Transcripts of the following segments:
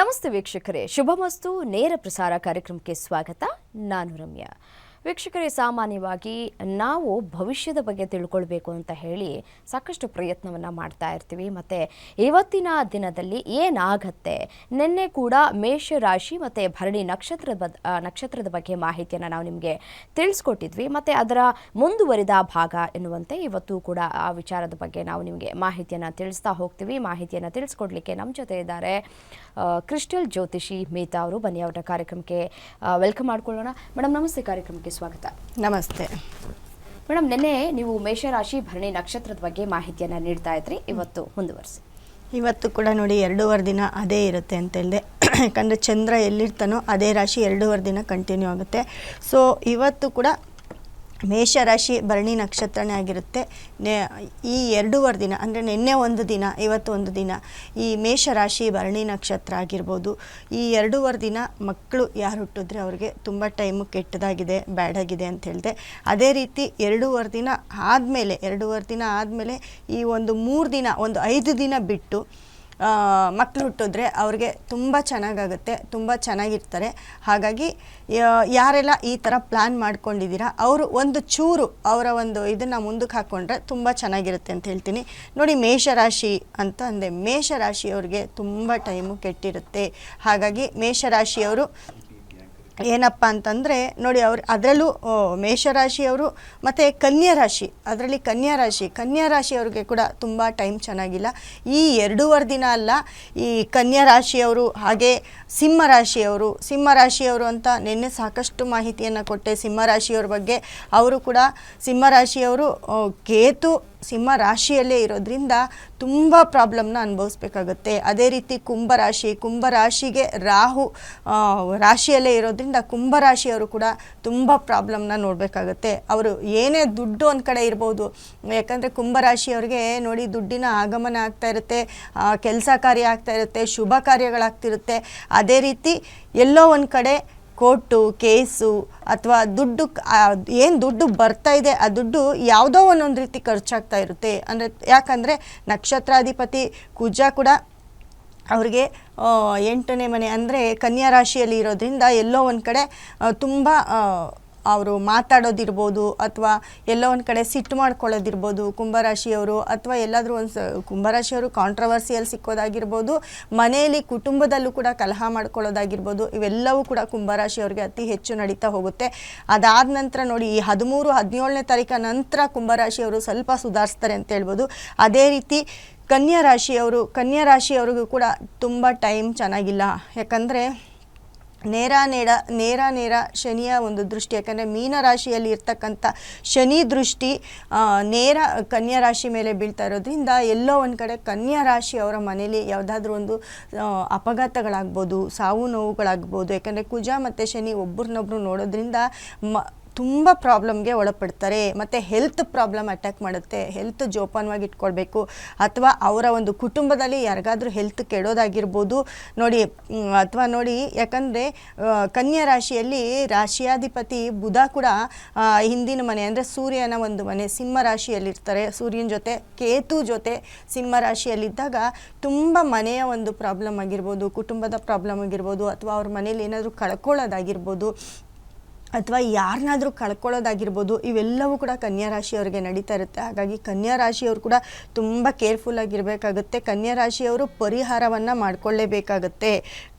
ನಮಸ್ತೆ ವೀಕ್ಷಕರೇ ಶುಭಮಸ್ತು ನೇರ ಪ್ರಸಾರ ಕಾರ್ಯಕ್ರಮಕ್ಕೆ ಸ್ವಾಗತ. ನಾನು ರಮ್ಯಾ. ವೀಕ್ಷಕರೇ, ಸಾಮಾನ್ಯವಾಗಿ ನಾವು ಭವಿಷ್ಯದ ಬಗ್ಗೆ ತಿಳ್ಕೊಳ್ಬೇಕು ಅಂತ ಹೇಳಿ ಸಾಕಷ್ಟು ಪ್ರಯತ್ನವನ್ನು ಮಾಡ್ತಾ ಇರ್ತೀವಿ. ಮತ್ತು ಇವತ್ತಿನ ದಿನದಲ್ಲಿ ಏನಾಗತ್ತೆ? ನಿನ್ನೆ ಕೂಡ ಮೇಷರಾಶಿ ಮತ್ತು ಭರಣಿ ನಕ್ಷತ್ರದ ಬದ್ ನಕ್ಷತ್ರದ ಬಗ್ಗೆ ಮಾಹಿತಿಯನ್ನು ನಾವು ನಿಮಗೆ ತಿಳಿಸ್ಕೊಟ್ಟಿದ್ವಿ. ಮತ್ತು ಅದರ ಮುಂದುವರಿದ ಭಾಗ ಎನ್ನುವಂತೆ ಇವತ್ತು ಕೂಡ ಆ ವಿಚಾರದ ಬಗ್ಗೆ ನಾವು ನಿಮಗೆ ಮಾಹಿತಿಯನ್ನು ತಿಳಿಸ್ತಾ ಹೋಗ್ತೀವಿ. ಮಾಹಿತಿಯನ್ನು ತಿಳಿಸ್ಕೊಡ್ಲಿಕ್ಕೆ ನಮ್ಮ ಜೊತೆ ಇದ್ದಾರೆ ಕ್ರಿಸ್ಟಲ್ ಜ್ಯೋತಿಷಿ ಮೇತಾ ಅವರು. ಬನ್ನಿ ಅವರ ಕಾರ್ಯಕ್ರಮಕ್ಕೆ ವೆಲ್ಕಮ್ ಮಾಡ್ಕೊಳ್ಳೋಣ. ಮೇಡಮ್ ನಮಸ್ತೆ ಕಾರ್ಯಕ್ರಮಕ್ಕೆ. ಸ್ವಾಗತ. ನಮಸ್ತೆ. ಮೇಡಮ್ ನಿನ್ನೆ ನೀವು ಮೇಷರಾಶಿ ಭರಣಿ ನಕ್ಷತ್ರದ ಬಗ್ಗೆ ಮಾಹಿತಿಯನ್ನು ನೀಡ್ತಾ ಇದ್ರಿ. ಇವತ್ತು ಮುಂದುವರಿಸಿ. ಇವತ್ತು ಕೂಡ ನೋಡಿ ಎರಡೂವರೆ ದಿನ ಅದೇ ಇರುತ್ತೆ ಅಂತ ಹೇಳಿದೆ. ಯಾಕಂದರೆ ಚಂದ್ರ ಎಲ್ಲಿರ್ತಾನೋ ಅದೇ ರಾಶಿ ಎರಡೂವರೆ ದಿನ ಕಂಟಿನ್ಯೂ ಆಗುತ್ತೆ. ಸೊ ಇವತ್ತು ಕೂಡ ಮೇಷರಾಶಿ ಭರಣಿ ನಕ್ಷತ್ರನೇ ಆಗಿರುತ್ತೆ. ಈ ಎರಡೂವರೆ ದಿನ, ಅಂದರೆ ನಿನ್ನೆ ಒಂದು ದಿನ, ಇವತ್ತು ಒಂದು ದಿನ ಈ ಮೇಷರಾಶಿ ಭರಣಿ ನಕ್ಷತ್ರ ಆಗಿರ್ಬೋದು. ಈ ಎರಡೂವರೆ ದಿನ ಮಕ್ಕಳು ಯಾರು ಹುಟ್ಟಿದ್ರೆ ಅವ್ರಿಗೆ ತುಂಬ ಟೈಮು ಕೆಟ್ಟದಾಗಿದೆ, ಬ್ಯಾಡಾಗಿದೆ ಅಂತ ಹೇಳಿದೆ. ಅದೇ ರೀತಿ ಎರಡೂವರೆ ದಿನ ಆದಮೇಲೆ, ಎರಡೂವರೆ ದಿನ ಆದಮೇಲೆ ಈ ಒಂದು ಮೂರು ದಿನ, ಒಂದು ಐದು ದಿನ ಬಿಟ್ಟು ಮಕ್ಕಳು ಹುಟ್ಟಿದ್ರೆ ಅವ್ರಿಗೆ ತುಂಬ ಚೆನ್ನಾಗಾಗುತ್ತೆ, ತುಂಬ ಚೆನ್ನಾಗಿರ್ತಾರೆ. ಹಾಗಾಗಿ ಯಾರೆಲ್ಲ ಈ ಥರ ಪ್ಲ್ಯಾನ್ ಮಾಡ್ಕೊಂಡಿದ್ದೀರಾ, ಅವರು ಒಂದು ಚೂರು ಅವರ ಒಂದು ಇದನ್ನು ಮುಂದಕ್ಕೆ ಹಾಕ್ಕೊಂಡ್ರೆ ತುಂಬ ಚೆನ್ನಾಗಿರುತ್ತೆ ಅಂತ ಹೇಳ್ತೀನಿ. ನೋಡಿ, ಮೇಷರಾಶಿ ಅಂತ ಅಂದೆ, ಮೇಷರಾಶಿಯವ್ರಿಗೆ ತುಂಬ ಟೈಮು ಕೆಟ್ಟಿರುತ್ತೆ. ಹಾಗಾಗಿ, ಮೇಷರಾಶಿಯವರು ಏನಪ್ಪ ಅಂತಂದರೆ, ನೋಡಿ ಅವ್ರು, ಅದರಲ್ಲೂ ಮೇಷರಾಶಿಯವರು ಮತ್ತು ಕನ್ಯಾ ರಾಶಿ ಅದರಲ್ಲಿ ಕನ್ಯಾ ರಾಶಿ ಕನ್ಯಾ ರಾಶಿಯವ್ರಿಗೆ ಕೂಡ ತುಂಬ ಟೈಮ್ ಚೆನ್ನಾಗಿಲ್ಲ. ಈ ಎರಡೂವರೆ ದಿನ ಅಲ್ಲ, ಈ ಕನ್ಯಾ ರಾಶಿಯವರು ಹಾಗೆ ಸಿಂಹ ರಾಶಿಯವರು ಸಿಂಹ ರಾಶಿಯವರು ಅಂತ ನಿನ್ನೆ ಸಾಕಷ್ಟು ಮಾಹಿತಿಯನ್ನು ಕೊಟ್ಟೆ ಸಿಂಹ ರಾಶಿಯವ್ರ ಬಗ್ಗೆ. ಅವರು ಕೂಡ ಸಿಂಹ ರಾಶಿಯವರು ಕೇತು ಸಿಂಹ ರಾಶಿಯಲ್ಲೇ ಇರೋದ್ರಿಂದ ತುಂಬ ಪ್ರಾಬ್ಲಮ್ನ ಅನುಭವಿಸ್ಬೇಕಾಗುತ್ತೆ. ಅದೇ ರೀತಿ ಕುಂಭರಾಶಿ ಕುಂಭರಾಶಿಗೆ ರಾಹು ರಾಶಿಯಲ್ಲೇ ಇರೋದ್ರಿಂದ ಕುಂಭರಾಶಿಯವರು ಕೂಡ ತುಂಬ ಪ್ರಾಬ್ಲಮ್ನ ನೋಡಬೇಕಾಗುತ್ತೆ. ಅವರು ಏನೇ ದುಡ್ಡು ಒಂದು ಕಡೆ ಇರ್ಬೋದು, ಯಾಕಂದರೆ ಕುಂಭರಾಶಿಯವ್ರಿಗೆ ನೋಡಿ ದುಡ್ಡಿನ ಆಗಮನ ಆಗ್ತಾ ಇರುತ್ತೆ ಕೆಲಸ ಕಾರ್ಯ ಆಗ್ತಾ ಇರುತ್ತೆ, ಶುಭ ಕಾರ್ಯಗಳಾಗ್ತಿರುತ್ತೆ. ಅದೇ ರೀತಿ ಎಲ್ಲೋ ಒಂದು ಕಡೆ ಕೋರ್ಟು ಕೇಸು ಅಥವಾ ದುಡ್ಡು ಏನು ದುಡ್ಡು ಬರ್ತಾ ಇದೆ, ಆ ದುಡ್ಡು ಯಾವುದೋ ಒಂದೊಂದು ರೀತಿ ಖರ್ಚಾಗ್ತಾ ಇರುತ್ತೆ. ಅಂದರೆ ಯಾಕಂದರೆ ನಕ್ಷತ್ರಾಧಿಪತಿ ಕುಜ ಕೂಡ ಅವ್ರಿಗೆ ಎಂಟನೇ ಮನೆ ಅಂದರೆ ಕನ್ಯಾ ರಾಶಿಯಲ್ಲಿ ಇರೋದ್ರಿಂದ ಎಲ್ಲೋ ಒಂದು ಕಡೆ ತುಂಬ ಅವರು ಮಾತಾಡೋದಿರ್ಬೋದು ಅಥವಾ ಎಲ್ಲೋ ಒಂದು ಕಡೆ ಸಿಟ್ಟು ಮಾಡ್ಕೊಳ್ಳೋದಿರ್ಬೋದು, ಕುಂಭರಾಶಿಯವರು ಅಥವಾ ಎಲ್ಲಾದರೂ ಒಂದು ಕುಂಭರಾಶಿಯವರು ಕಾಂಟ್ರವರ್ಸಿಯಲ್ಲಿ ಸಿಕ್ಕೋದಾಗಿರ್ಬೋದು, ಮನೆಯಲ್ಲಿ ಕುಟುಂಬದಲ್ಲೂ ಕೂಡ ಕಲಹ ಮಾಡ್ಕೊಳ್ಳೋದಾಗಿರ್ಬೋದು, ಇವೆಲ್ಲವೂ ಕೂಡ ಕುಂಭರಾಶಿಯವ್ರಿಗೆ ಅತಿ ಹೆಚ್ಚು ನಡೀತಾ ಹೋಗುತ್ತೆ. ಅದಾದ ನಂತರ ನೋಡಿ, ಈ ಹದಿಮೂರು, ಹದಿನೇಳನೇ ತಾರೀಕ ನಂತರ ಕುಂಭರಾಶಿಯವರು ಸ್ವಲ್ಪ ಸುಧಾರಿಸ್ತಾರೆ ಅಂತ ಹೇಳ್ಬೋದು. ಅದೇ ರೀತಿ ಕನ್ಯಾ ರಾಶಿಯವರು, ಕನ್ಯಾ ರಾಶಿಯವ್ರಿಗೂ ಕೂಡ ತುಂಬ ಟೈಮ್ ಚೆನ್ನಾಗಿಲ್ಲ. ಯಾಕಂದರೆ ನೇರ ನೇರ ನೇರ ನೇರ ಶನಿಯ ಒಂದು ದೃಷ್ಟಿ. ಯಾಕಂದರೆ ಮೀನ ರಾಶಿಯಲ್ಲಿ ಇರ್ತಕ್ಕಂಥ ಶನಿ ದೃಷ್ಟಿ ನೇರ ಕನ್ಯಾ ರಾಶಿ ಮೇಲೆ ಬೀಳ್ತಾ ಇರೋದ್ರಿಂದ ಎಲ್ಲೋ ಒಂದು ಕಡೆ ಕನ್ಯಾ ರಾಶಿ ಅವರ ಮನೇಲಿ ಯಾವುದಾದ್ರೂ ಒಂದು ಅಪಘಾತಗಳಾಗ್ಬೋದು, ಸಾವು ನೋವುಗಳಾಗ್ಬೋದು. ಯಾಕಂದರೆ ಕುಜ ಮತ್ತು ಶನಿ ಒಬ್ರನ್ನೊಬ್ರು ನೋಡೋದ್ರಿಂದ ಮ ತುಂಬ ಪ್ರಾಬ್ಲಮ್ಗೆ ಒಳಪಡ್ತಾರೆ, ಮತ್ತು ಹೆಲ್ತ್ ಪ್ರಾಬ್ಲಮ್ ಅಟ್ಯಾಕ್ ಮಾಡುತ್ತೆ. ಹೆಲ್ತ್ ಜೋಪಾನವಾಗಿ ಇಟ್ಕೊಳ್ಬೇಕು. ಅಥವಾ ಅವರ ಒಂದು ಕುಟುಂಬದಲ್ಲಿ ಯಾರಿಗಾದರೂ ಹೆಲ್ತ್ ಕೆಡೋದಾಗಿರ್ಬೋದು, ನೋಡಿ ಅಥವಾ ನೋಡಿ, ಯಾಕಂದರೆ ಕನ್ಯಾ ರಾಶಿಯಲ್ಲಿ ರಾಶಿಯಾಧಿಪತಿ ಬುಧ ಕೂಡ ಹಿಂದಿನ ಮನೆ, ಅಂದರೆ ಸೂರ್ಯನ ಒಂದು ಮನೆ, ಸಿಂಹ ರಾಶಿಯಲ್ಲಿರ್ತಾರೆ. ಸೂರ್ಯನ ಜೊತೆ, ಕೇತು ಜೊತೆ ಸಿಂಹ ರಾಶಿಯಲ್ಲಿದ್ದಾಗ ತುಂಬ ಮನೆಯ ಒಂದು ಪ್ರಾಬ್ಲಮ್ ಆಗಿರ್ಬೋದು, ಕುಟುಂಬದ ಪ್ರಾಬ್ಲಮ್ ಆಗಿರ್ಬೋದು, ಅಥವಾ ಅವ್ರ ಮನೇಲಿ ಏನಾದರೂ ಕಳ್ಕೊಳ್ಳೋದಾಗಿರ್ಬೋದು ಅಥವಾ ಯಾರನ್ನಾದರೂ ಕಳ್ಕೊಳ್ಳೋದಾಗಿರ್ಬೋದು, ಇವೆಲ್ಲವೂ ಕೂಡ ಕನ್ಯಾ ರಾಶಿಯವರಿಗೆ ನಡೀತಾ ಇರುತ್ತೆ. ಹಾಗಾಗಿ ಕನ್ಯಾ ರಾಶಿಯವರು ಕೂಡ ತುಂಬ ಕೇರ್ಫುಲ್ ಆಗಿರಬೇಕಾಗುತ್ತೆ. ಕನ್ಯಾ ರಾಶಿಯವರು ಪರಿಹಾರವನ್ನು ಮಾಡ್ಕೊಳ್ಳೇಬೇಕಾಗುತ್ತೆ.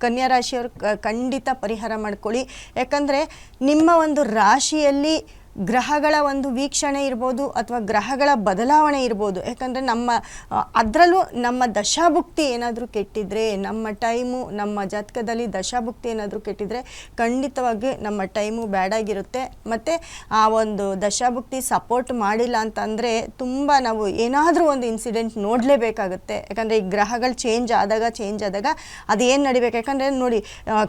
ಕನ್ಯಾ ರಾಶಿಯವರು ಖಂಡಿತ ಪರಿಹಾರ ಮಾಡ್ಕೊಳ್ಳಿ. ಯಾಕಂದರೆ ನಿಮ್ಮ ಒಂದು ರಾಶಿಯಲ್ಲಿ ಗ್ರಹಗಳ ಒಂದು ವೀಕ್ಷಣೆ ಇರ್ಬೋದು ಅಥವಾ ಗ್ರಹಗಳ ಬದಲಾವಣೆ ಇರ್ಬೋದು, ಯಾಕಂದರೆ ನಮ್ಮ ಅದರಲ್ಲೂ ನಮ್ಮ ದಶಾಭುಕ್ತಿ ಏನಾದರೂ ಕೆಟ್ಟಿದ್ರೆ, ನಮ್ಮ ಟೈಮು, ನಮ್ಮ ಜಾತಕದಲ್ಲಿ ದಶಾಭುಕ್ತಿ ಏನಾದರೂ ಕೆಟ್ಟಿದ್ರೆ ಖಂಡಿತವಾಗಿ ನಮ್ಮ ಟೈಮು ಬ್ಯಾಡಾಗಿರುತ್ತೆ. ಮತ್ತು ಆ ಒಂದು ದಶಾಭುಕ್ತಿ ಸಪೋರ್ಟ್ ಮಾಡಿಲ್ಲ ಅಂತಂದರೆ ತುಂಬ ನಾವು ಏನಾದರೂ ಒಂದು ಇನ್ಸಿಡೆಂಟ್ ನೋಡಲೇಬೇಕಾಗುತ್ತೆ. ಯಾಕಂದರೆ ಈ ಗ್ರಹಗಳು ಚೇಂಜ್ ಆದಾಗ ಚೇಂಜ್ ಆದಾಗ ಅದೇನು ನಡಿಬೇಕು? ಯಾಕಂದರೆ ನೋಡಿ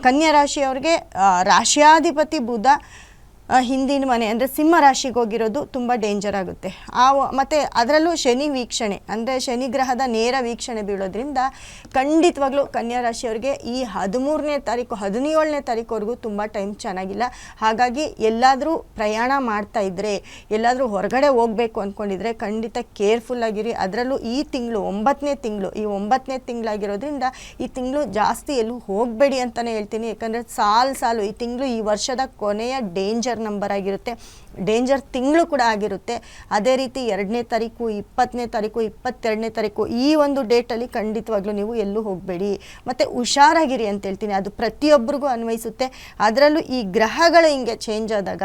ಕನ್ಯಾ ರಾಶಿಯವ್ರಿಗೆ ರಾಶಿಯಾಧಿಪತಿ ಬುಧ ಹಿಂದಿನ ಮನೆ ಅಂದರೆ ಸಿಂಹ ರಾಶಿಗೆ ಹೋಗಿರೋದು ತುಂಬ ಡೇಂಜರ್ ಆಗುತ್ತೆ. ಆ, ಮತ್ತು ಅದರಲ್ಲೂ ಶನಿ ವೀಕ್ಷಣೆ, ಅಂದರೆ ಶನಿ ಗ್ರಹದ ನೇರ ವೀಕ್ಷಣೆ ಬೀಳೋದ್ರಿಂದ ಖಂಡಿತವಾಗ್ಲೂ ಕನ್ಯಾ ರಾಶಿಯವರಿಗೆ ಈ ಹದಿಮೂರನೇ ತಾರೀಕು, ಹದಿನೇಳನೇ ತಾರೀಕುವರೆಗೂ ತುಂಬ ಟೈಮ್ ಚೆನ್ನಾಗಿಲ್ಲ. ಹಾಗಾಗಿ ಎಲ್ಲಾದರೂ ಪ್ರಯಾಣ ಮಾಡ್ತಾ ಇದ್ದರೆ ಎಲ್ಲಾದರೂ ಹೊರಗಡೆ ಹೋಗಬೇಕು ಅಂದ್ಕೊಂಡಿದ್ರೆ ಖಂಡಿತ ಕೇರ್ಫುಲ್ ಆಗಿರಿ. ಅದರಲ್ಲೂ ಈ ತಿಂಗಳು ಒಂಬತ್ತನೇ ತಿಂಗಳು, ಈ ಒಂಬತ್ತನೇ ತಿಂಗಳಾಗಿರೋದ್ರಿಂದ ಈ ತಿಂಗಳು ಜಾಸ್ತಿ ಎಲ್ಲೂ ಹೋಗಬೇಡಿ ಅಂತಲೇ ಹೇಳ್ತೀನಿ. ಯಾಕಂದರೆ ಸಾಲು ಸಾಲು ಈ ತಿಂಗಳು ಈ ವರ್ಷದ ಕೊನೆಯ ಡೇಂಜರ್ ನಂಬರ್ ಆಗಿರುತ್ತೆ. ಡೇಂಜರ್ ತಿಂಗಳು ಕೂಡ ಆಗಿರುತ್ತೆ. ಅದೇ ರೀತಿ ಎರಡನೇ ತಾರೀಕು ಇಪ್ಪತ್ತನೇ ತಾರೀಕು, ಇಪ್ಪತ್ತೆರಡನೇ ತಾರೀಕು ಈ ಒಂದು ಡೇಟಲ್ಲಿ ಖಂಡಿತವಾಗ್ಲೂ ನೀವು ಎಲ್ಲೂ ಹೋಗಬೇಡಿ. ಮತ್ತು ಹುಷಾರಾಗಿರಿ ಅಂತ ಹೇಳ್ತೀನಿ. ಅದು ಪ್ರತಿಯೊಬ್ಬರಿಗೂ ಅನ್ವಯಿಸುತ್ತೆ. ಅದರಲ್ಲೂ ಈ ಗ್ರಹಗಳು ಹಿಂಗೆ ಚೇಂಜ್ ಆದಾಗ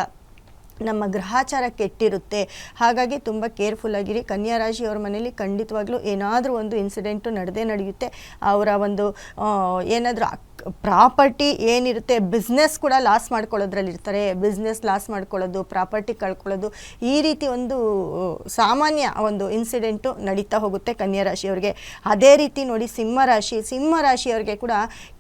ನಮ್ಮ ಗ್ರಹಾಚಾರ ಕೆಟ್ಟಿರುತ್ತೆ. ಹಾಗಾಗಿ ತುಂಬ ಕೇರ್ಫುಲ್ ಆಗಿರಿ. ಕನ್ಯಾ ರಾಶಿಯವ್ರ ಮನೇಲಿ ಖಂಡಿತವಾಗ್ಲೂ ಏನಾದರೂ ಒಂದು ಇನ್ಸಿಡೆಂಟು ನಡೆದೇ ನಡೆಯುತ್ತೆ. ಅವರ ಒಂದು ಏನಾದರೂ ಪ್ರಾಪರ್ಟಿ ಏನಿರುತ್ತೆ ಬಿಸ್ನೆಸ್ ಕೂಡ ಲಾಸ್ ಮಾಡ್ಕೊಳ್ಳೋದ್ರಲ್ಲಿ ಇರ್ತಾರೆ ಬಿಸ್ನೆಸ್ ಲಾಸ್ ಮಾಡ್ಕೊಳ್ಳೋದು, ಪ್ರಾಪರ್ಟಿ ಕಳ್ಕೊಳ್ಳೋದು, ಈ ರೀತಿ ಒಂದು ಸಾಮಾನ್ಯ ಒಂದು ಇನ್ಸಿಡೆಂಟು ನಡೀತಾ ಹೋಗುತ್ತೆ ಕನ್ಯಾ ರಾಶಿಯವ್ರಿಗೆ ಅದೇ ರೀತಿ ನೋಡಿ ಸಿಂಹ ರಾಶಿ, ಸಿಂಹ ರಾಶಿಯವ್ರಿಗೆ ಕೂಡ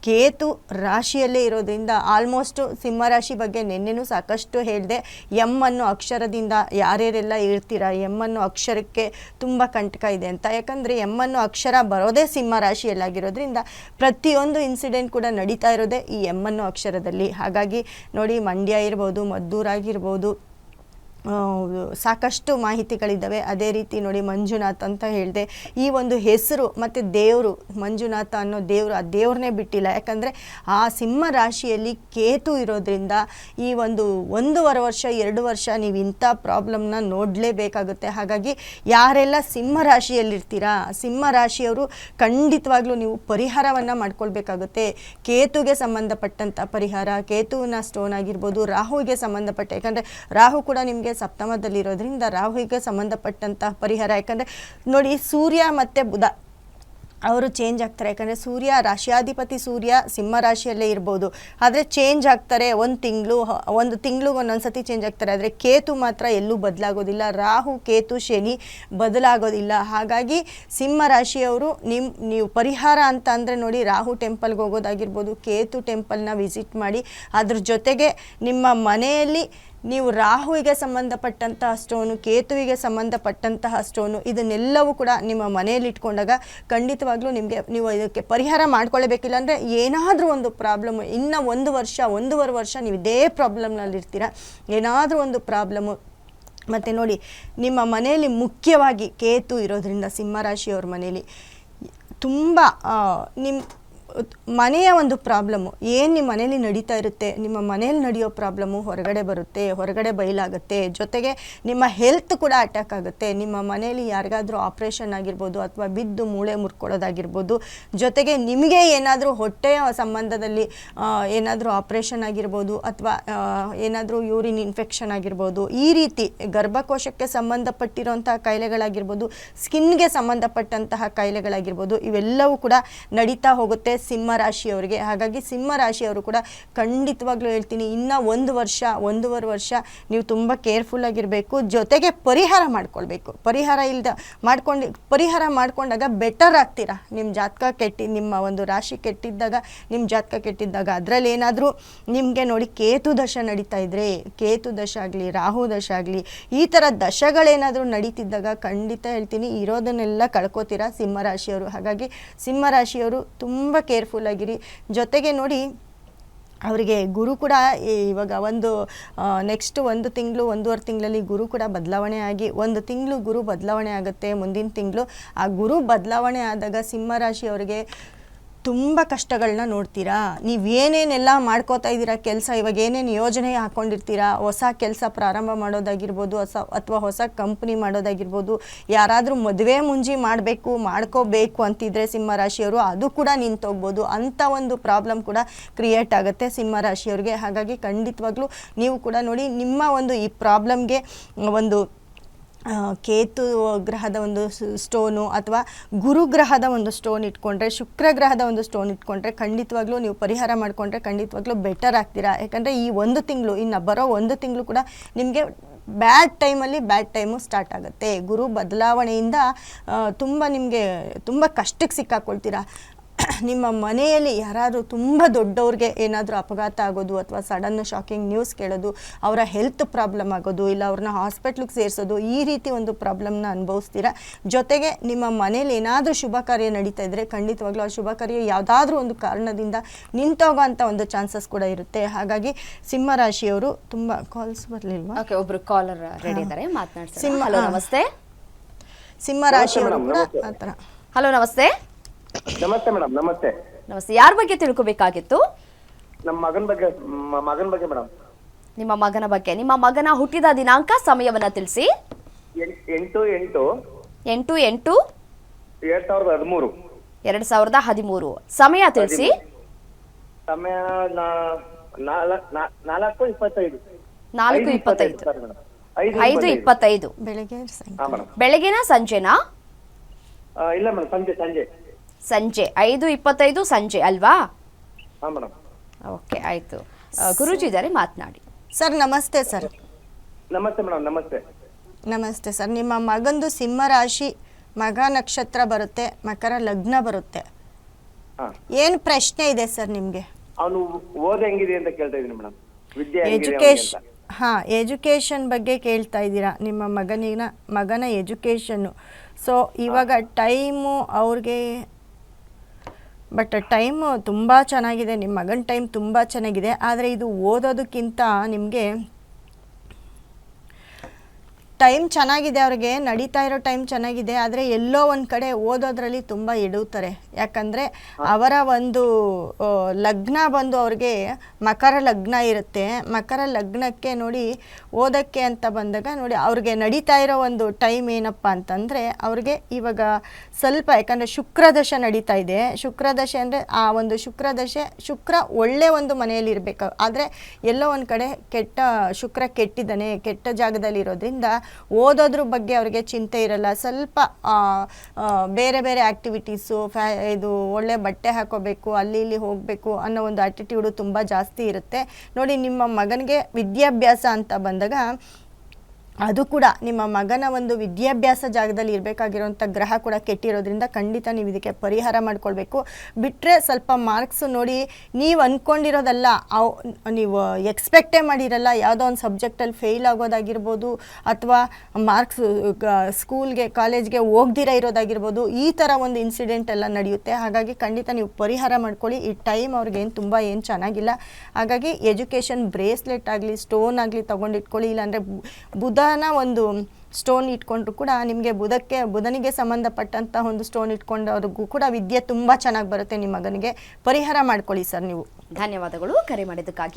ಕೇತು ರಾಶಿಯಲ್ಲೇ ಇರೋದ್ರಿಂದ ಆಲ್ಮೋಸ್ಟು ಸಿಂಹ ರಾಶಿ ಬಗ್ಗೆ ನಿನ್ನೆನೂ ಸಾಕಷ್ಟು ಹೇಳಿದೆ. ಎಂ ಅನ್ನೋ ಅಕ್ಷರದಿಂದ ಯಾರ್ಯಾರೆಲ್ಲ ಇರ್ತೀರಾ ಎಂ ಅನ್ನೋ ಅಕ್ಷರಕ್ಕೆ ತುಂಬ ಕಂಟಕ ಇದೆ ಅಂತ. ಯಾಕಂದರೆ ಎಂ ಅನ್ನೋ ಅಕ್ಷರ ಬರೋದೇ ಸಿಂಹ ರಾಶಿಯಲ್ಲಾಗಿರೋದ್ರಿಂದ ಪ್ರತಿಯೊಂದು ಇನ್ಸಿಡೆಂಟ್ ಕೂಡ ನಡೀತಾ ಇರೋದೇ ಈ ಎಂ ಅನ್ನೋ ಅಕ್ಷರದಲ್ಲಿ. ಹಾಗಾಗಿ ನೋಡಿ ಮಂಡ್ಯ ಇರ್ಬೋದು ಮದ್ದೂರಾಗಿರ್ಬೋದು ಸಾಕಷ್ಟು ಮಾಹಿತಿಗಳಿದ್ದಾವೆ. ಅದೇ ರೀತಿ ನೋಡಿ ಮಂಜುನಾಥ್ ಅಂತ ಹೇಳಿದೆ, ಈ ಒಂದು ಹೆಸರು ಮತ್ತು ದೇವರು, ಮಂಜುನಾಥ ಅನ್ನೋ ದೇವರು ಆ ದೇವ್ರನ್ನೇ ಬಿಟ್ಟಿಲ್ಲ. ಯಾಕಂದರೆ ಆ ಸಿಂಹ ರಾಶಿಯಲ್ಲಿ ಕೇತು ಇರೋದ್ರಿಂದ ಈ ಒಂದು ಒಂದೂವರೆ ವರ್ಷ, ಎರಡು ವರ್ಷ ನೀವು ಇಂಥ ಪ್ರಾಬ್ಲಮ್ನ ನೋಡಲೇಬೇಕಾಗುತ್ತೆ. ಹಾಗಾಗಿ ಯಾರೆಲ್ಲ ಸಿಂಹ ರಾಶಿಯಲ್ಲಿರ್ತೀರಾ, ಸಿಂಹ ರಾಶಿಯವರು ಖಂಡಿತವಾಗ್ಲೂ ನೀವು ಪರಿಹಾರವನ್ನು ಮಾಡ್ಕೊಳ್ಬೇಕಾಗುತ್ತೆ. ಕೇತುಗೆ ಸಂಬಂಧಪಟ್ಟಂಥ ಪರಿಹಾರ ಕೇತುವಿನ ಸ್ಟೋನ್ ಆಗಿರ್ಬೋದು ರಾಹುವಿಗೆ ಸಂಬಂಧಪಟ್ಟ, ಯಾಕಂದರೆ ರಾಹು ಕೂಡ ನಿಮಗೆ ಸಪ್ತಮದಲ್ಲಿರೋದ್ರಿಂದ ರಾಹುವಿಗೆ ಸಂಬಂಧಪಟ್ಟಂತಹ ಪರಿಹಾರ. ಯಾಕಂದರೆ ನೋಡಿ, ಸೂರ್ಯ ಮತ್ತು ಬುಧ ಅವರು ಚೇಂಜ್ ಆಗ್ತಾರೆ. ಯಾಕಂದರೆ ಸೂರ್ಯ ರಾಶಿಯಾಧಿಪತಿ ಸೂರ್ಯ ಸಿಂಹ ರಾಶಿಯಲ್ಲೇ ಇರ್ಬೋದು. ಆದರೆ ಚೇಂಜ್ ಆಗ್ತಾರೆ ಒಂದು ತಿಂಗಳು ಒಂದು ತಿಂಗಳು ಒಂದೊಂದು ಸತಿ ಚೇಂಜ್ ಆಗ್ತಾರೆ. ಆದರೆ ಕೇತು ಮಾತ್ರ ಎಲ್ಲೂ ಬದಲಾಗೋದಿಲ್ಲ. ರಾಹು, ಕೇತು, ಶನಿ ಬದಲಾಗೋದಿಲ್ಲ. ಹಾಗಾಗಿ ಸಿಂಹ ರಾಶಿಯವರು ನಿಮ್ಮ ನೀವು ಪರಿಹಾರ ಅಂತ ಅಂದರೆ ನೋಡಿ, ರಾಹು ಟೆಂಪಲ್ಗೆ ಹೋಗೋದಾಗಿರ್ಬೋದು, ಕೇತು ಟೆಂಪಲ್ನ ವಿಸಿಟ್ ಮಾಡಿ, ಅದ್ರ ಜೊತೆಗೆ ನಿಮ್ಮ ಮನೆಯಲ್ಲಿ ನೀವು ರಾಹುವಿಗೆ ಸಂಬಂಧಪಟ್ಟಂತಹ ಸ್ಟೋನು ಕೇತುವಿಗೆ ಸಂಬಂಧಪಟ್ಟಂತಹ ಸ್ಟೋನು ಇದನ್ನೆಲ್ಲವೂ ಕೂಡ ನಿಮ್ಮ ಮನೆಯಲ್ಲಿ ಇಟ್ಕೊಂಡಾಗ ಖಂಡಿತವಾಗ್ಲೂ ನಿಮಗೆ ನೀವು ಇದಕ್ಕೆ ಪರಿಹಾರ ಮಾಡ್ಕೊಳ್ಳಬೇಕಿಲ್ಲ ಅಂದರೆ ಏನಾದರೂ ಒಂದು ಪ್ರಾಬ್ಲಮ್ ಇನ್ನು ಒಂದು ವರ್ಷ, ಒಂದೂವರೆ ವರ್ಷ ನೀವು ಇದೇ ಪ್ರಾಬ್ಲಮ್ನಲ್ಲಿ ಇರ್ತೀರ? ಏನಾದರೂ ಒಂದು ಪ್ರಾಬ್ಲಮ್ಮು ಮತ್ತು ನೋಡಿ, ನಿಮ್ಮ ಮನೆಯಲ್ಲಿ ಮುಖ್ಯವಾಗಿ ಕೇತು ಇರೋದ್ರಿಂದ, ಸಿಂಹರಾಶಿಯವ್ರ ಮನೆಯಲ್ಲಿ ತುಂಬ ನಿಮ್ಮ ಮನೆಯ ಒಂದು ಪ್ರಾಬ್ಲಮ್ಮು ಏನು ನಿಮ್ಮ ಮನೇಲಿ ನಡೀತಾ ಇರುತ್ತೆ? ನಿಮ್ಮ ಮನೇಲಿ ನಡೆಯೋ ಪ್ರಾಬ್ಲಮ್ಮು ಹೊರಗಡೆ ಬರುತ್ತೆ, ಹೊರಗಡೆ ಬಯಲಾಗುತ್ತೆ. ಜೊತೆಗೆ ನಿಮ್ಮ ಹೆಲ್ತ್ ಕೂಡ ಅಟ್ಯಾಕ್ ಆಗುತ್ತೆ. ನಿಮ್ಮ ಮನೇಲಿ ಯಾರಿಗಾದರೂ ಆಪ್ರೇಷನ್ ಆಗಿರ್ಬೋದು ಅಥವಾ ಬಿದ್ದು ಮೂಳೆ ಮುರ್ಕೊಳ್ಳೋದಾಗಿರ್ಬೋದು. ಜೊತೆಗೆ ನಿಮಗೆ ಏನಾದರೂ ಹೊಟ್ಟೆಯ ಸಂಬಂಧದಲ್ಲಿ ಏನಾದರೂ ಆಪ್ರೇಷನ್ ಆಗಿರ್ಬೋದು ಅಥವಾ ಏನಾದರೂ ಯೂರಿನ್ ಇನ್ಫೆಕ್ಷನ್ ಆಗಿರ್ಬೋದು, ಈ ರೀತಿ ಗರ್ಭಕೋಶಕ್ಕೆ ಸಂಬಂಧಪಟ್ಟಿರುವಂತಹ ಕಾಯಿಲೆಗಳಾಗಿರ್ಬೋದು ಸ್ಕಿನ್ಗೆ ಸಂಬಂಧಪಟ್ಟಂತಹ ಕಾಯಿಲೆಗಳಾಗಿರ್ಬೋದು, ಇವೆಲ್ಲವೂ ಕೂಡ ನಡೀತಾ ಹೋಗುತ್ತೆ. ಸಿಂಹ ರಾಶಿಯವರಿಗೆ ಹಾಗಾಗಿ ಸಿಂಹ ರಾಶಿಯವರು ಕೂಡ ಖಂಡಿತವಾಗ್ಲೂ ಹೇಳ್ತೀನಿ, ಇನ್ನು ಒಂದು ವರ್ಷ, ಒಂದೂವರೆ ವರ್ಷ ನೀವು ತುಂಬ ಕೇರ್ಫುಲ್ ಆಗಿರಬೇಕು. ಜೊತೆಗೆ ಪರಿಹಾರ ಮಾಡ್ಕೊಳ್ಬೇಕು. ಪರಿಹಾರ ಇಲ್ದ ಮಾಡ್ಕೊಂಡು, ಪರಿಹಾರ ಮಾಡ್ಕೊಂಡಾಗ ಬೆಟರ್ ಆಗ್ತೀರಾ? ನಿಮ್ಮ ಜಾತಕ ಕೆಟ್ಟಿ, ನಿಮ್ಮ ಒಂದು ರಾಶಿ ಕೆಟ್ಟಿದ್ದಾಗ ನಿಮ್ಮ ಜಾತಕ ಕೆಟ್ಟಿದ್ದಾಗ ಅದರಲ್ಲಿ ಏನಾದರೂ ನಿಮಗೆ ನೋಡಿ ಕೇತು ದಶ ನಡೀತಾ ಇದ್ರೆ, ಕೇತು ದಶ ಆಗಲಿ, ರಾಹು ದಶ ಆಗಲಿ, ಈ ಥರ ದಶಗಳೇನಾದರೂ ನಡೀತಿದ್ದಾಗ ಖಂಡಿತ ಹೇಳ್ತೀನಿ, ಇರೋದನ್ನೆಲ್ಲ ಕಳ್ಕೊತೀರಾ ಸಿಂಹರಾಶಿಯವರು. ಹಾಗಾಗಿ ಸಿಂಹರಾಶಿಯವರು ತುಂಬ ಕೇರ್ಫುಲ್ ಆಗಿರಿ. ಜೊತೆಗೆ ನೋಡಿ, ಅವರಿಗೆ ಗುರು ಕೂಡ ಇವಾಗ ಒಂದು ನೆಕ್ಸ್ಟ್ ಒಂದು ತಿಂಗಳು, ಒಂದೂವರೆ ತಿಂಗಳಲ್ಲಿ ಗುರು ಕೂಡ ಬದಲಾವಣೆ ಆಗಿ, ಒಂದು ತಿಂಗಳು ಗುರು ಬದಲಾವಣೆ ಆಗುತ್ತೆ ಮುಂದಿನ ತಿಂಗಳು. ಆ ಗುರು ಬದಲಾವಣೆ ಆದಾಗ ಸಿಂಹರಾಶಿಯವರಿಗೆ ತುಂಬ ಕಷ್ಟಗಳನ್ನ ನೋಡ್ತೀರಾ? ನೀವು ಏನೇನೆಲ್ಲ ಮಾಡ್ಕೋತಾ ಇದ್ದೀರಾ ಕೆಲಸ? ಇವಾಗ ಏನೇನು ಯೋಜನೆ ಹಾಕ್ಕೊಂಡಿರ್ತೀರಾ ಹೊಸ ಕೆಲಸ ಪ್ರಾರಂಭ ಮಾಡೋದಾಗಿರ್ಬೋದು, ಹೊಸ ಅಥವಾ ಹೊಸ ಕಂಪ್ನಿ ಮಾಡೋದಾಗಿರ್ಬೋದು, ಯಾರಾದರೂ ಮದುವೆ ಮುಂಜಿ ಮಾಡಬೇಕು, ಮಾಡ್ಕೋಬೇಕು ಅಂತಿದ್ರೆ ಸಿಂಹರಾಶಿಯವರು ಅದು ಕೂಡ ನಿಂತೋಗ್ಬೋದು. ಅಂಥ ಒಂದು ಪ್ರಾಬ್ಲಮ್ ಕೂಡ ಕ್ರಿಯೇಟ್ ಆಗುತ್ತೆ ಸಿಂಹರಾಶಿಯವ್ರಿಗೆ. ಹಾಗಾಗಿ ಖಂಡಿತವಾಗ್ಲೂ ನೀವು ಕೂಡ ನೋಡಿ, ನಿಮ್ಮ ಒಂದು ಈ ಪ್ರಾಬ್ಲಮ್ಗೆ ಒಂದು ಕೇತು ಗ್ರಹದ ಒಂದು ಸ್ಟೋನು ಅಥವಾ ಗುರು ಗ್ರಹದ ಒಂದು ಸ್ಟೋನ್ ಇಟ್ಕೊಂಡ್ರೆ, ಶುಕ್ರ ಗ್ರಹದ ಒಂದು ಸ್ಟೋನ್ ಇಟ್ಕೊಂಡ್ರೆ ಖಂಡಿತವಾಗ್ಲೂ ನೀವು ಪರಿಹಾರ ಮಾಡಿಕೊಂಡ್ರೆ ಖಂಡಿತವಾಗ್ಲೂ ಬೆಟರ್ ಆಗ್ತೀರಾ. ಯಾಕಂದರೆ ಈ ಒಂದು ತಿಂಗಳು, ಇನ್ನು ಬರೋ ಒಂದು ತಿಂಗಳು ಕೂಡ ನಿಮಗೆ ಬ್ಯಾಡ್ ಟೈಮಲ್ಲಿ ಬ್ಯಾಡ್ ಟೈಮು ಸ್ಟಾರ್ಟ್ ಆಗುತ್ತೆ. ಗುರು ಬದಲಾವಣೆಯಿಂದ ತುಂಬ ನಿಮಗೆ ತುಂಬ ಕಷ್ಟಕ್ಕೆ ಸಿಕ್ಕಾಕೊಳ್ತೀರಾ. ನಿಮ್ಮ ಮನೆಯಲ್ಲಿ ಯಾರಾದರೂ ತುಂಬ ದೊಡ್ಡವ್ರಿಗೆ ಏನಾದರೂ ಅಪಘಾತ ಆಗೋದು ಅಥವಾ ಸಡನ್ ಶಾಕಿಂಗ್ ನ್ಯೂಸ್ ಕೇಳೋದು ಅವರ ಹೆಲ್ತ್ ಪ್ರಾಬ್ಲಮ್ ಆಗೋದು ಇಲ್ಲ ಅವ್ರನ್ನ ಹಾಸ್ಪಿಟ್ಲಿಗೆ ಸೇರಿಸೋದು ಈ ರೀತಿ ಒಂದು ಪ್ರಾಬ್ಲಮ್ನ ಅನುಭವಿಸ್ತೀರಾ? ಜೊತೆಗೆ ನಿಮ್ಮ ಮನೇಲಿ ಏನಾದರೂ ಶುಭ ಕಾರ್ಯ ನಡೀತಾ ಇದ್ದರೆ ಖಂಡಿತವಾಗ್ಲೂ ಆ ಶುಭ ಕಾರ್ಯ ಯಾವುದಾದ್ರೂ ಒಂದು ಕಾರಣದಿಂದ ನಿಂತೋಗೋ ಅಂಥ ಒಂದು ಚಾನ್ಸಸ್ ಕೂಡ ಇರುತ್ತೆ. ಹಾಗಾಗಿ ಸಿಂಹ ರಾಶಿಯವರು ತುಂಬ ಕಾಲ್ಸ್ ಬರಲಿಲ್ವಾ? ಓಕೆ ಒಬ್ರು ಕಾಲರ್ ರೆಡಿ ಇದ್ದಾರೆ ಮಾತನಾಡ್ತಾರೆ ಸಿಂಹ- ಹಲೋ ನಮಸ್ತೆ. ಸಿಂಹ ರಾಶಿಯವರು ಮೇಡಮ್, ಕೂಡ ಆ ಥರ ಹಲೋ ನಮಸ್ತೆ. ನಮಸ್ತೆ ಮೇಡಮ್ ನಮಸ್ತೆ. ನಮಸ್ತೆ. ಯಾರ ಬಗ್ಗೆ ತಿಳ್ಕೋಬೇಕಾಗಿತ್ತು? ನಮ್ಮ ಮಗನ ಬಗ್ಗೆ ಮ- ಮಗನ ಬಗ್ಗೆ ಮೇಡಮ್. ನಿಮ್ಮ ಮಗನ ಬಗ್ಗೆ. ನಿಮ್ಮ ಮಗನ ಹುಟ್ಟಿದ ದಿನಾಂಕ ಸಮಯವನ್ನ ತಿಳಿಸಿ. ಎಂಟು ಎಂಟು. ಎಂಟು ಎಂಟು. ಎರಡ್ ಸಾವಿರದ ಹದಿಮೂರು. ಎರಡ್ ಸಾವಿರದ ಹದಿಮೂರು. ಸಮಯ ತಿಳಿಸಿ. ಸಮಯ ನಾ- ನಾಲ- ನಾ- ನಾಲ್ಕು ಇಪ್ಪತ್ತೈದು. ನಾಲ್ಕು ಐದು ಇಪ್ಪತ್ತೈದು sorry. ಐದು ಐದು ಇಪ್ಪತ್ತೈದು. ಬೆಳಗ್ಗೆ ಹಾ ಮೇಡಮ್. ಬೆಳಗಿನ ಸಂಜೆನಾ? ಇಲ್ಲ ಮೇಡಮ್ ಸಂಜೆ ಸಂಜೆ. ಸಂಜೆ ಐದು ಇಪ್ಪತ್ತೈದು ಸಂಜೆ ಅಲ್ವಾ? ಓಕೆ ಆಯ್ತು. ಗುರುಜಿ ಗುರೂಜಿ ಇದ್ದಾರೆ ಮಾತನಾಡಿ. ಸರ್ ನಮಸ್ತೆ ಸರ್. ನಮಸ್ತೆ ಮೇಡಮ್ ನಮಸ್ತೆ. ನಮಸ್ತೆ ಸರ್. ನಿಮ್ಮ ಮಗಂದು ಸಿಂಹ ರಾಶಿ ಮಗ ನಕ್ಷತ್ರ ಬರುತ್ತೆ ಮಕರ ಲಗ್ನ ಬರುತ್ತೆ. ಹಾ. ಏನು ಪ್ರಶ್ನೆ ಇದೆ ಸರ್ ನಿಮಗೆ? ಅವನು ಓದ್ ಹೆಂಗಿದೆ ಅಂತ ಕೇಳ್ತಾ ಇದೀನಿ ಮೇಡಮ್ ವಿದ್ಯೆ ಹೆಂಗಿದೆ ಅವ್ನಿಗೆ ಎಜುಕೇಶನ್ ಅಂತ. ಹಾಂ ಎಜುಕೇಷನ್ ಬಗ್ಗೆ ಕೇಳ್ತಾ ಇದ್ದೀರಾ? ನಿಮ್ಮ ಮಗನಿನ ಮಗನ ಎಜುಕೇಷನ್ನು ಸೊ ಇವಾಗ ಟೈಮು ಅವ್ರಿಗೆ ಬಟ್ ಟೈಮ್ ತುಂಬ ಚೆನ್ನಾಗಿದೆ ನಿಮ್ಮ ಮಗನ ಟೈಮ್ ತುಂಬ ಚೆನ್ನಾಗಿದೆ ಆದರೆ ಇದು ಓದೋದಕ್ಕಿಂತ ನಿಮಗೆ ಟೈಮ್ ಚೆನ್ನಾಗಿದೆ ಅವ್ರಿಗೆ, ನಡೀತಾ ಇರೋ ಟೈಮ್ ಚೆನ್ನಾಗಿದೆ, ಆದರೆ ಎಲ್ಲೋ ಒಂದು ಕಡೆ ಓದೋದ್ರಲ್ಲಿ ತುಂಬ ಇಡುತ್ತಾರೆ. ಯಾಕಂದರೆ ಅವರ ಒಂದು ಲಗ್ನ ಬಂದು ಅವ್ರಿಗೆ ಮಕರ ಲಗ್ನ ಇರುತ್ತೆ. ಮಕರ ಲಗ್ನಕ್ಕೆ ನೋಡಿ ಓದೋಕ್ಕೆ ಅಂತ ಬಂದಾಗ ನೋಡಿ ಅವ್ರಿಗೆ ನಡೀತಾ ಇರೋ ಒಂದು ಟೈಮ್ ಏನಪ್ಪ ಅಂತಂದರೆ ಅವ್ರಿಗೆ ಇವಾಗ ಸ್ವಲ್ಪ, ಯಾಕಂದರೆ ಶುಕ್ರದಶ ನಡೀತಾ ಇದೆ. ಶುಕ್ರದಶೆ ಅಂದರೆ ಆ ಒಂದು ಶುಕ್ರದಶೆ, ಶುಕ್ರ ಒಳ್ಳೆ ಒಂದು ಮನೆಯಲ್ಲಿ ಇರಬೇಕು. ಆದರೆ ಎಲ್ಲೋ ಒಂದು ಕಡೆ ಕೆಟ್ಟ ಶುಕ್ರ ಕೆಟ್ಟಿದ್ದಾನೆ, ಕೆಟ್ಟ ಜಾಗದಲ್ಲಿ ಇರೋದ್ರಿಂದ ಓದೋದ್ರ ಬಗ್ಗೆ ಅವರಿಗೆ ಚಿಂತೆ ಇರಲ್ಲ. ಸ್ವಲ್ಪ ಬೇರೆ ಬೇರೆ ಆ್ಯಕ್ಟಿವಿಟೀಸು ಫ್ಯಾ, ಇದು ಒಳ್ಳೆ ಬಟ್ಟೆ ಹಾಕೋಬೇಕು, ಅಲ್ಲಿ ಇಲ್ಲಿ ಹೋಗಬೇಕು ಅನ್ನೋ ಒಂದು ಆ್ಯಟಿಟ್ಯೂಡು ತುಂಬ ಜಾಸ್ತಿ ಇರುತ್ತೆ. ನೋಡಿ, ನಿಮ್ಮ ಮಗನಿಗೆ ವಿದ್ಯಾಭ್ಯಾಸ ಅಂತ ಬಂದಾಗ ಅದು ಕೂಡ ನಿಮ್ಮ ಮಗನ ಒಂದು ವಿದ್ಯಾಭ್ಯಾಸ ಜಾಗದಲ್ಲಿ ಇರಬೇಕಾಗಿರುವಂಥ ಗ್ರಹ ಕೂಡ ಕೆಟ್ಟಿರೋದ್ರಿಂದ ಖಂಡಿತ ನೀವು ಇದಕ್ಕೆ ಪರಿಹಾರ ಮಾಡ್ಕೊಳ್ಬೇಕು. ಬಿಟ್ಟರೆ ಸ್ವಲ್ಪ ಮಾರ್ಕ್ಸ್ ನೋಡಿ, ನೀವು ಅಂದ್ಕೊಂಡಿರೋದಲ್ಲ ಅವು, ನೀವು ಎಕ್ಸ್ಪೆಕ್ಟೇ ಮಾಡಿರಲ್ಲ, ಯಾವುದೋ ಒಂದು ಸಬ್ಜೆಕ್ಟಲ್ಲಿ ಫೇಲ್ ಆಗೋದಾಗಿರ್ಬೋದು, ಅಥವಾ ಮಾರ್ಕ್ಸ್ ಸ್ಕೂಲ್ಗೆ ಕಾಲೇಜ್ಗೆ ಹೋಗ್ದಿರ ಇರೋದಾಗಿರ್ಬೋದು, ಈ ಥರ ಒಂದು ಇನ್ಸಿಡೆಂಟ್ ಎಲ್ಲ ನಡೆಯುತ್ತೆ. ಹಾಗಾಗಿ ಖಂಡಿತ ನೀವು ಪರಿಹಾರ ಮಾಡ್ಕೊಳ್ಳಿ. ಈ ಟೈಮ್ ಅವ್ರಿಗೇನು ತುಂಬ ಏನು ಚೆನ್ನಾಗಿಲ್ಲ. ಹಾಗಾಗಿ ಎಜುಕೇಷನ್ ಬ್ರೇಸ್ಲೆಟ್ ಆಗಲಿ ಸ್ಟೋನ್ ಆಗಲಿ ತೊಗೊಂಡಿಟ್ಕೊಳ್ಳಿ. ಇಲ್ಲಾಂದರೆ ಬುಧನ ಒಂದು ಸ್ಟೋನ್ ಇಟ್ಕೊಂಡ್ರು ಕೂಡ ನಿಮಗೆ ಬುಧಕ್ಕೆ, ಬುಧನಿಗೆ ಸಂಬಂಧಪಟ್ಟಂಥ ಒಂದು ಸ್ಟೋನ್ ಇಟ್ಕೊಂಡವ್ರಿಗೂ ಕೂಡ ವಿದ್ಯೆ ತುಂಬ ಚೆನ್ನಾಗಿ ಬರುತ್ತೆ ನಿಮ್ಮ ಮಗನಿಗೆ. ಪರಿಹಾರ ಮಾಡ್ಕೊಳ್ಳಿ ಸರ್ ನೀವು. ಧನ್ಯವಾದಗಳು. ಕರೆ ಮಾಡಿದ್ದಕ್ಕಾಗಿ